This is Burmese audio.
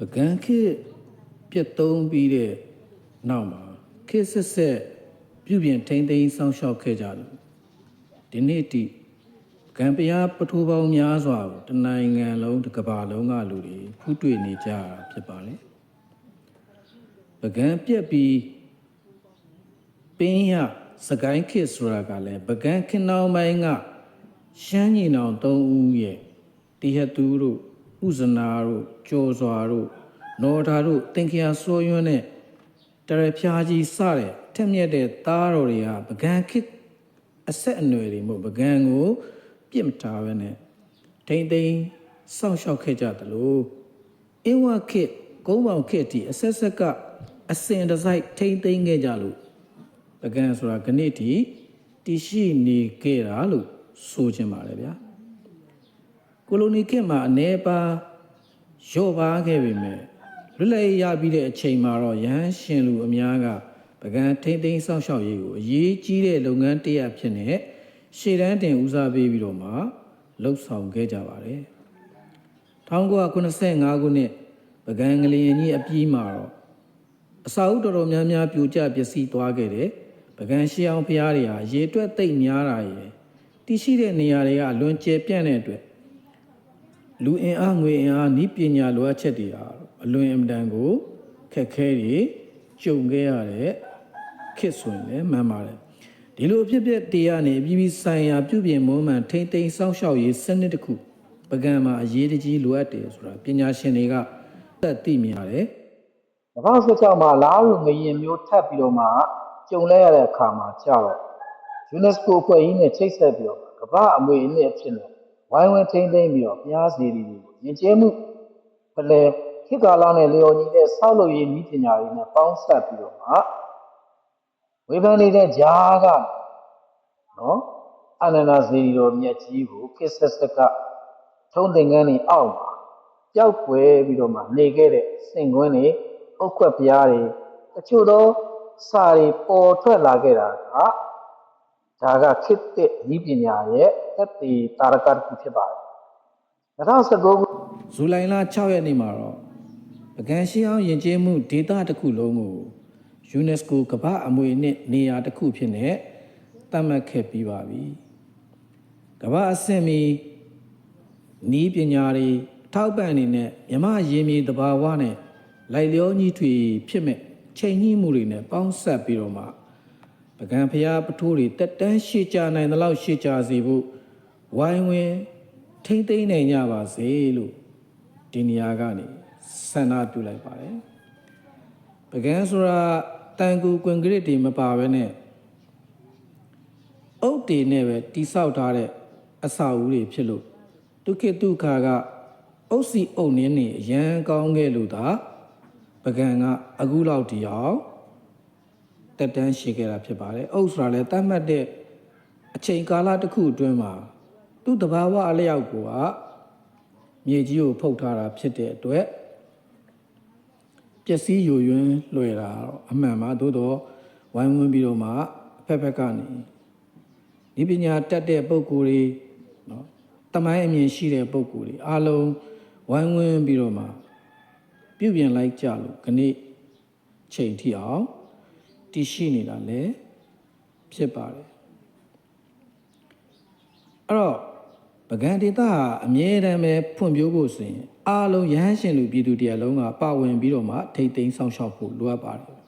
ပကံခေတ်ပြတ်သုံးပြီးတဲ့နောက်မှာခေတ်ဆက်ဆက်ပြုပြင်ထိန်းသိမ်းစောင့်ရှောက်ခဲ့ကြလို့ဒီနေ့တိကံပရားပထိုးပေါင်းများစွာကိုတနိုင်ငံလုံးတစ်ကမ္ဘာလုံးကလူတွေဖူးတွေ့နေကြတာဖြစ်ပါတယ်ပကံပြက်ပြီးပင်းရစကိုင်းခေတ်ဆိုတာကလည်းပကံခင်နောင်ပိုင်းကရှမ်းညီနောင်သုံးဦးရဲ့တဟတူတို့ ဥဇနာတို့ကျော်စွာတို့နော်ဓာတို့တင်ခရာစိုးရွန်းတဲ့တရဖျားကြီးစတဲ့ထက်မြက်တဲ့သားတော်တွေကပကံခေတ်အဆက်အနွယ်တွေမို့ပကံကို ပြစ်မထားပဲနဲ့ထိမ့်သိမ်းစောင့်ရှောက်ခဲ့ကြသလိုအင်းဝခေတ်ကုန်းပေါင်ခေတ်တီအဆက်ဆက်ကအစင်တစိုက်ထိမ့်သိမ်းခဲ့ကြလို့ပကံဆိုတာခဏတီတည်ရှိနေခဲ့တာလို့ဆိုချင်ပါတယ်ဗျာ ကိုလိုနီခေတ်မှာအနေပါရော့ပါခဲ့ပေမဲ့လွတ်လပ်ရေးရပြီးတဲ့အချိန်မှာတော့ရဟန်းရှင်လူအများကပကံထိမ့်သိမ်းစောင့်ရှောက်ရေးကိုအရေးကြီးတဲ့လုပ်ငန်းတစ်ရပ်ဖြစ်နေရှေ့တန်းတင်ဦးစားပေးပြီးတော့မှလှုပ်ဆောင်ခဲ့ကြပါတယ်1985ခုနှစ်ပကံငလျင်ကြီးအပြီးမှာတော့အစာအုပ်တော်တော်များများပြိုကျပျက်စီးသွားခဲ့တယ်ပကံရှေးအောင်ဖျားတွေဟာရေတွက်သိပ်များတာရယ်တည်ရှိတဲ့နေရာတွေကလွန်ကျဲပြန့်တဲ့အတွက် လူအင်အားငွေအင်အားဤပညာလိုအပ်ချက်တွေဟာအလွန်အင်မတန်ကိုခက်ခဲတွေကြုံခဲ့ရတဲ့ခေတ်ဆိုရင်လည်းမှန်ပါတယ်ဒီလိုအဖြစ်ပြက်တရားနေပြည်ပြည်ဆိုင်ရာပြုပြင်မွမ်းမံထိမ့်သိမ်းစောင့်ရှောက်ရေးစနစ်တစ်ခုပကံမှာအရေးတကြီးလိုအပ်တယ်ဆိုတာပညာရှင်တွေကသက်သိမြင်ရတယ်2016မှာလာလူငရင်မျိုးထပ်ပြီးတော့မှကြုံလဲရတဲ့အခါမှာကြာတော့ UNESCO အဖွဲ့ကြီးနဲ့ချိတ်ဆက်ပြီးတော့ကမ္ဘာအမွေအနှစ်အဖြစ်နဲ့ ဝိုင်းဝန်းထိန်းသိမ်းပြီးတော့ဘုရားစီရီတွေကိုယဉ်ကျေးမှုဖလဲခေတ်ကာလနဲ့လျော်ညီတဲ့ဆောက်လုပ်ရေးနည်းပညာတွေနဲ့ပေါင်းစပ်ပြီးတော့မှဝေဖန်နေတဲ့ဂျားကနော်အနန္ဒဇီရီတော်မြတ်ကြီးကိုခေတ်ဆက်ဆက်ကထုံးသင်္ကန်းတွေအောက်မှာပျောက်ကွယ်ပြီးတော့မှနေခဲ့တဲ့စင်ကွင်းတွေအုတ်ခွက်ပြားတွေတချို့သောစာတွေပေါ်ထွက်လာခဲ့တာက ဒါကခေတ်သစ်ဤပညာရဲ့သက်သေတာရကတစ်ခုဖြစ်ပါတယ်2019ခုဇူလိုင်လ6ရက်နေ့မှာတော့ပကံရှိအောင်ယဉ်ကျေးမှုဒေသတစ်ခုလုံးကို UNESCO ကမ္ဘာအမွေအနှစ်နေရာတစ်ခုဖြစ်နေသတ်မှတ်ခဲ့ပြီးပါပြီ။ကမ္ဘာအဆင့်မီနီးပညာတွေထောက်ပံ့အနေနဲ့မြမရေမြေတဘာဝနဲ့လိုက်လျောညီထွေဖြစ်မဲ့ချိန်ညှိမှုတွေနဲ့ပေါင်းဆက်ပြီးတော့မှ ပကံဖျားပထိုးတွေတက်တန်းရှေ့ကြနိုင်သလောက်ရှေ့ကြစေဖို့ဝိုင်းဝန်းထိမ့်သိမ့်နိုင်ကြပါစေလို့ဒီနေရာကနေဆန္ဒပြုလိုက်ပါတယ်ပကံဆိုတာတန်ကူကွန်ကရစ်တွေမပါဘဲနဲ့အုတ်တွေနဲ့ပဲတိဆောက်ထားတဲ့အဆောက်အဦတွေဖြစ်လို့ဒုက္ခဒုက္ခကအုတ်စီအုတ်နင်းနေအရန်ကောင်းခဲ့လို့သာပကံကအခုလောက်ဒီအောင် တက်တန်းရှိခဲ့တာဖြစ်ပါတယ်အုတ်ဆိုတာလည်းတတ်မှတ်တဲ့အချိန်ကာလတစ်ခုအတွင်းမှာသူ့တဘာဝအလျောက်ကိုကမြေကြီးကိုဖုတ်ထားတာဖြစ်တဲ့အတွက်ပျက်စီးယိုယွင်းလွယ်တာတော့အမှန်ပါသို့တော့ဝိုင်းဝန်းပြီးတော့မှအဖက်ဖက်ကနေဒီပညာတတ်တဲ့ပုံကိုယ်တွေနော်တမိုင်းအမြင်ရှိတဲ့ပုံကိုယ်တွေအားလုံးဝိုင်းဝန်းပြီးတော့မှပြုပြင်လိုက်ကြလို့ခဏချိန်ထိအောင် တည်ရှိနေတာလည်းဖြစ်ပါတယ်အဲ့တော့ပကံဒေတာအမြဲတမ်းပဲဖွံ့ဖြိုးဖို့ဆိုရင်အားလုံးရဟန်းရှင်လူပြည်သူတရားလုံးကပါဝင်ပြီးတော့မှထိတ်သိမ်းဆောင်ရှောက်ဖို့လိုအပ်ပါတယ်